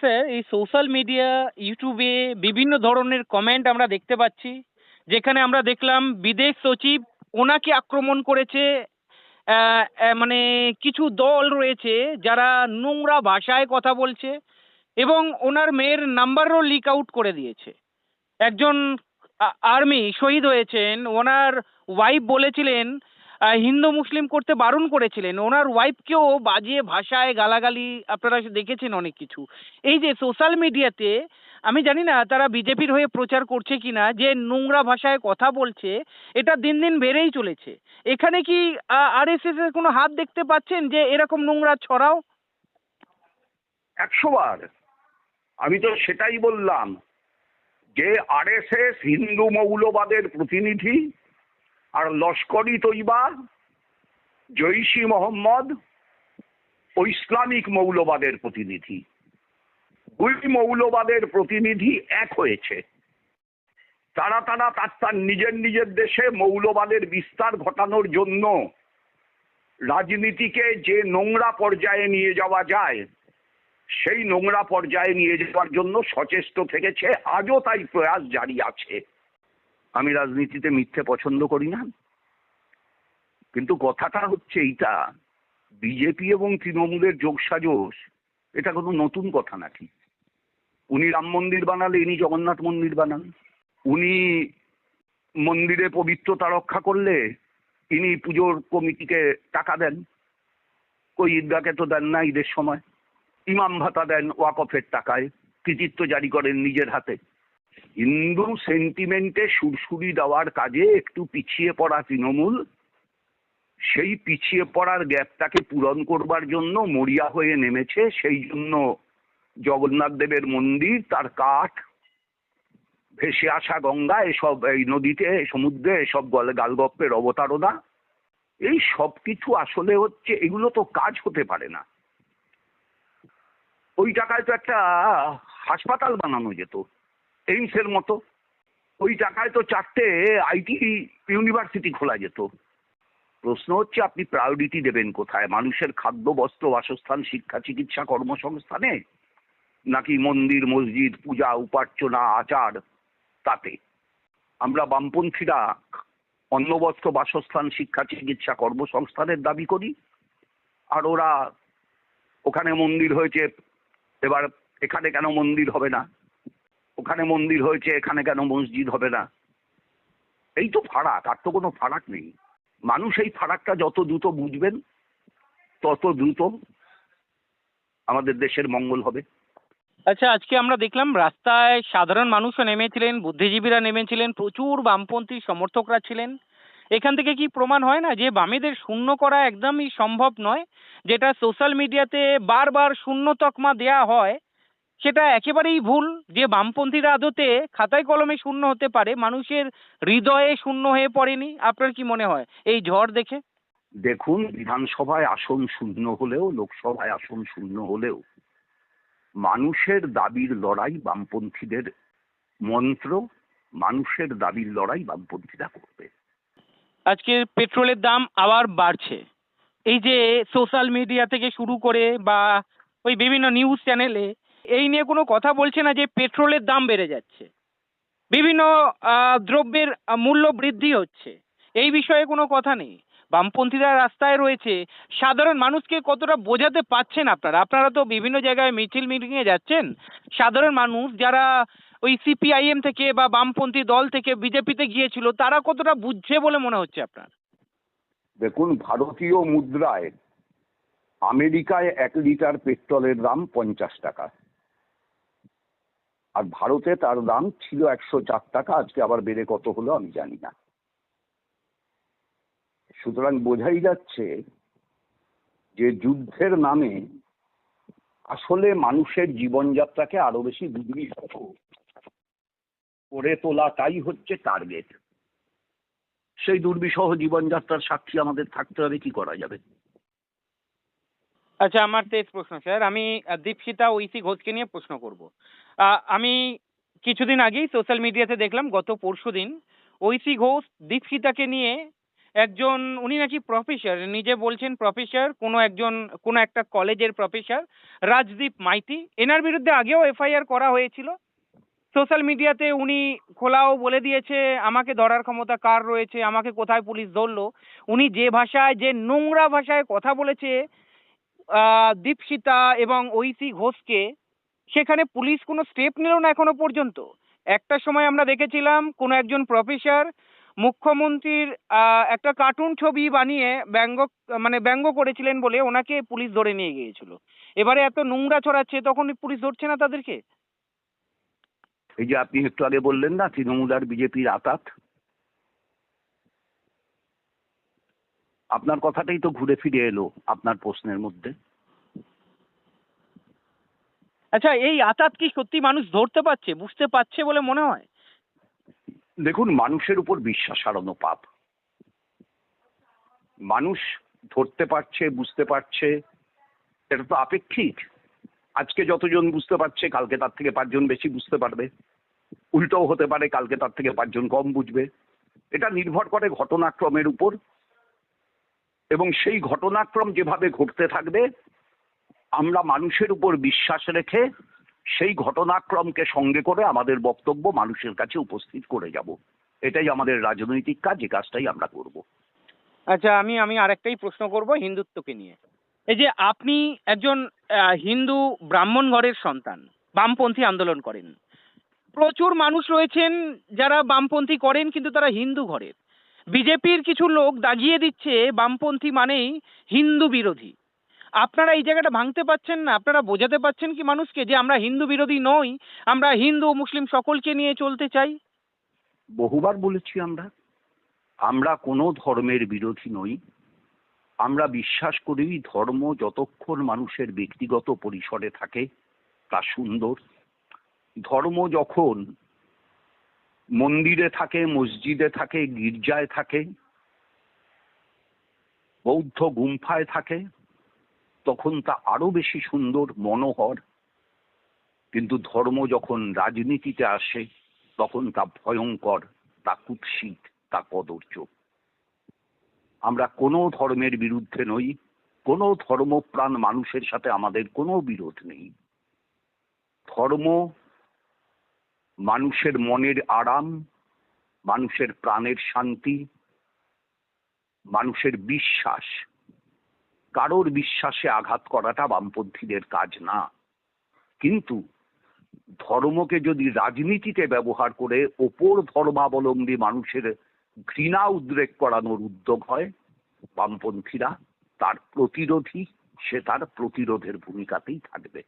Sir এই social media ইউটিউবে বিভিন্ন ধরনের কমেন্ট আমরা দেখতে পাচ্ছি। যেখানে আমরা দেখলাম, বিদেশ সচিব ওনাকে আক্রমণ করেছে মানে কিছু দল রয়েছে যারা নোংরা ভাষায় কথা বলছে এবং ওনার মেয়ের নাম্বারও লিক আউট করে দিয়েছে। একজন আর্মি শহীদ হয়েছেন, ওনার ওয়াইফ বলেছিলেন হিন্দু মুসলিম করতে বারণ করেছিলেন। ওনার ওয়াইফকেও বাজে ভাষায় গালাগালি, আপনারা দেখেছেন অনেক কিছু। এই যে সোশ্যাল মিডিয়াতে আমি জানি না তারা বিজেপির হয়ে প্রচার করছে কিনা, যে নোংরা ভাষায় কথা বলছে, এটা দিন দিন বেড়েই চলেছে। এখানে কি আর এস এস এর কোনো হাত দেখতে পাচ্ছেন যে এরকম নোংরা ছড়াও? একশো বার। আমি তো সেটাই বললাম যে আরএসএস হিন্দু মৌলবাদের প্রতিনিধি আর লস্করি তৈবা, জৈশি মোহাম্মদ, ও ইসলামিক মৌলবাদের প্রতিনিধি। দুই মৌলবাদের প্রতিনিধি এক হয়েছে। তারা তারা তার তার নিজের নিজের দেশে মৌলবাদের বিস্তার ঘটানোর জন্য রাজনীতিকে যে নোংরা পর্যায়ে নিয়ে যাওয়া যায়, সেই নোংরা পর্যায়ে নিয়ে যাওয়ার জন্য সচেষ্ট থেকেছে। আজও তাই প্রয়াস জারি আছে। আমি রাজনীতিতে মিথ্যে পছন্দ করি না। কিন্তু কথাটা হচ্ছে এইটা, বিজেপি এবং তৃণমূলের যোগসাজশ, এটা কোনো নতুন কথা নাকি? উনি রাম মন্দির বানালে, ইনি জগন্নাথ মন্দির বানান। উনি মন্দিরে পবিত্রতা রক্ষা করলে, ইনি পুজোর কমিটিকে টাকা দেন। কই ঈদগাকে তো দেন না ঈদের সময়। ইমাম ভাতা দেন, ওয়াকফের টাকায়। কৃতিত্ব জারি করেন নিজের হাতে। হিন্দু সেন্টিমেন্টে সুরসুরি দেওয়ার কাজে একটু পিছিয়ে পড়া তৃণমূল, সেই পিছিয়ে পড়ার গ্যাপটাকে পূরণ করবার জন্য মরিয়া হয়ে নেমেছে, সেই জন্য জগন্নাথ দেবের মন্দির, তার কাঠ, ভেসে আসা গঙ্গা, এসব এই নদীতে সমুদ্রে, এসব গলে, গালগপ্পের অবতারণা, এই সব কিছু আসলে হচ্ছে, এগুলো তো কাজ হতে পারে না। ওই টাকায় তো একটা হাসপাতাল বানানো যেত। এইমসের মতো। ওই টাকায় তো চারটে আইটি ইউনিভার্সিটি খোলা যেত। প্রশ্ন হচ্ছে, আপনি প্রায়োরিটি দেবেন কোথায়? মানুষের খাদ্য, বস্ত্র, বাসস্থান, শিক্ষা, চিকিৎসা, কর্মসংস্থানে? নাকি মন্দির, মসজিদ, পূজা, উপার্চনা, আচার? তাতে। আমরা বামপন্থীরা অন্ন বস্ত্র বাসস্থান, শিক্ষা, চিকিৎসা, কর্মসংস্থানের দাবি করি। আর ওরা ওখানে মন্দির হয়েছে। এবার এখানে কেন মন্দির হবে না? ওখানে মন্দির হয়েছে, এখানে কেন মসজিদ হবে না? এই তো ফারাক, আর তো কোনো ফারাক নেই। মানুষ এই ফারাকটা যত দ্রুত বুঝবেন, তত দ্রুত আমাদের দেশের মঙ্গল হবে। আচ্ছা আজকে আমরা দেখলাম, রাস্তায় সাধারণ মানুষও নেমেছিলেন, বুদ্ধিজীবীরা নেমেছিলেন, প্রচুর বামপন্থী সমর্থকরা ছিলেন। এখান থেকে কি প্রমাণ হয় না যে বামেদের শূন্য করা একদমই সম্ভব নয়? যেটা সোশ্যাল মিডিয়াতে বারবার শূন্য তকমা দেয়া হয় সেটা একেবারেই ভুল যে বামপন্থীরা আদতে খাতায় কলমে শূন্য হতে পারে মানুষের হৃদয়ে শূন্য হয়ে পড়েনি। আপনার কি মনে হয়? এই ঝড় দেখে? দেখুন বিধানসভায় আসন শূন্য হলেও লোকসভায় আসন শূন্য হলেও মানুষের দাবির লড়াই বামপন্থীদের মন্ত্র মানুষের দাবির লড়াই বামপন্থীরা করবে। আজকে পেট্রোলের দাম আবার বাড়ছে। এই যে সোশ্যাল মিডিয়া থেকে শুরু করে বা ওই বিভিন্ন নিউজ চ্যানেলে এই নিয়ে কোনো কথা বলছে না যে পেট্রোলের দাম বেড়ে যাচ্ছে। বিভিন্ন দ্রব্যের মূল্য বৃদ্ধি হচ্ছে। এই বিষয়ে কোনো কথা নেই। বামপন্থীরা রাস্তায় রয়েছে। সাধারণ মানুষকে কতটা বোঝাতে পাচ্ছেন আপনারা? আপনারা তো বিভিন্ন জায়গায় মিছিল মিটিংয়ে যাচ্ছেন। সাধারণ মানুষ যারা ওই সিপিআইএম থেকে বা বামপন্থী দল থেকে বিজেপিতে গিয়েছিল, তারা কতটা বুঝছে বলে মনে হচ্ছে আপনার? দেখুন, ভারতীয় মুদ্রায় আমেরিকায় এক লিটার পেট্রোলের দাম পঞ্চাশ টাকা। আর ভারতে তার দাম ছিল একশো চার টাকা, আজকে আবার বেড়ে কত হলো আমি জানি না। সুতরাং বোঝাই যাচ্ছে যে যুদ্ধের নামে আসলে মানুষের জীবনযাত্রাকে আরও বেশি দুর্বিষহ করে তোলাটাই হচ্ছে টার্গেট সেই দুর্বিষহ জীবনযাত্রার সাক্ষী আমাদের থাকতে হবে, কি করা যাবে? আচ্ছা আমার শেষ প্রশ্ন, স্যার। আমি দীপশিতা ঐশী ঘোষকে নিয়ে প্রশ্ন করব। আমি কিছুদিন আগেই সোশ্যাল মিডিয়াতে দেখলাম, গত পরশু দিন, ঐশী ঘোষ দীপশিতাকে নিয়ে একজন, উনি নাকি প্রফেসর নিজে বলছেন প্রফেসর কোনো একজন, কোনো একটা কলেজের প্রফেসর রাজদীপ মাইতি। এনার বিরুদ্ধে আগেও এফআইআর করা হয়েছিল। সোশ্যাল মিডিয়াতে উনি খোলাও বলে দিয়েছে, আমাকে ধরার ক্ষমতা কার রয়েছে? আমাকে কোথায় পুলিশ ধরলো? উনি যে ভাষায়, যে নোংরা ভাষায় কথা বলেছে দীপশিতা এবং ঐশী ঘোষকে সেখানে পুলিশ কোনো স্টেপ নিল না এখনও পর্যন্ত। একটা সময় আমরা দেখেছিলাম কোনো একজন প্রফেসর মুখ্যমন্ত্রীর একটা কার্টুন ছবি বানিয়ে ব্যঙ্গ মানে ব্যঙ্গ করেছিলেন বলে ওনাকে পুলিশ ধরে নিয়ে গিয়েছিল। এবারে এত নোংরা ছড়াচ্ছে, তখন পুলিশ ধরছে না তাদেরকে? এই যে আপনি একটু আগে বললেন না, তৃণমূল আর বিজেপির আতাত? আপনার কথাটাই তো ঘুরে ফিরে এলো আপনার প্রশ্নের মধ্যে। আচ্ছা এই আতাত কি সত্যি মানুষ ধরতে পারছে, বুঝতে পারছে বলে মনে হয়? দেখুন, মানুষের উপর বিশ্বাস হারানো পাপ। মানুষ ধরতে পারছে, বুঝতে পারছে এটা তো আপেক্ষিক। আজকে যতজন বুঝতে পারছে, কালকে তার থেকে পাঁচজন বেশি বুঝতে পারবে। উল্টোও হতে পারে, কালকে তার থেকে পাঁচজন কম বুঝবে। এটা নির্ভর করে ঘটনাক্রমের উপর। এবং সেই ঘটনাক্রম যেভাবে ঘটতে থাকবে আমরা মানুষের উপর বিশ্বাস রেখে সেই ঘটনাক্রমকে সঙ্গে করে আমাদের বক্তব্য মানুষের কাছে উপস্থিত করে যাব। এটাই আমাদের রাজনৈতিক কাজ এই কাজটাই আমরা করব। আচ্ছা আমি আমি আরেকটাই প্রশ্ন করব হিন্দুত্বকে নিয়ে। এই যে আপনি একজন হিন্দু ব্রাহ্মণ ঘরের সন্তান, বামপন্থী আন্দোলন করেন। প্রচুর মানুষ রয়েছেন যারা বামপন্থী করেন, কিন্তু তারা হিন্দু ঘরের। বিজেপির কিছু লোক দাগিয়ে দিচ্ছে বামপন্থী মানেই হিন্দু বিরোধী। আপনারা এই জায়গাটা ভাঙতে পারছেন না। আপনারা বোঝাতে পারছেন কি মানুষকে যে আমরা হিন্দু বিরোধী নই, আমরা হিন্দু মুসলিম সকলকে নিয়ে চলতে চাই? বহুবার বলেছি আমরা আমরা কোনো ধর্মের বিরোধী নই। আমরা বিশ্বাস করি ধর্ম যতক্ষণ মানুষের ব্যক্তিগত পরিসরে থাকে, তা সুন্দর। ধর্ম যখন মন্দিরে থাকে, মসজিদে থাকে, গির্জায় থাকে, বৌদ্ধ গুম্ফায় থাকে তখন তা আরও বেশি সুন্দর, মনোহর। কিন্তু ধর্ম যখন রাজনীতিতে আসে, তখন তা ভয়ঙ্কর, তা কুৎসিত, তা কদর্য আমরা কোনো ধর্মের বিরুদ্ধে নই, কোনো ধর্মপ্রাণ মানুষের সাথে আমাদের কোনো বিরোধ নেই। ধর্ম মানুষের মনের আরাম, মানুষের প্রাণের শান্তি, মানুষের বিশ্বাস। কারোর বিশ্বাসে আঘাত করাটা বামপন্থীদের কাজ না। কিন্তু ধর্মকে যদি রাজনীতিতে ব্যবহার করে ওপর ধর্মাবলম্বী মানুষের ঘৃণা উদ্রেক করানোর উদ্যোগ হয়, বামপন্থীরা তার প্রতিরোধী, সে তার প্রতিরোধের ভূমিকাতেই থাকবে।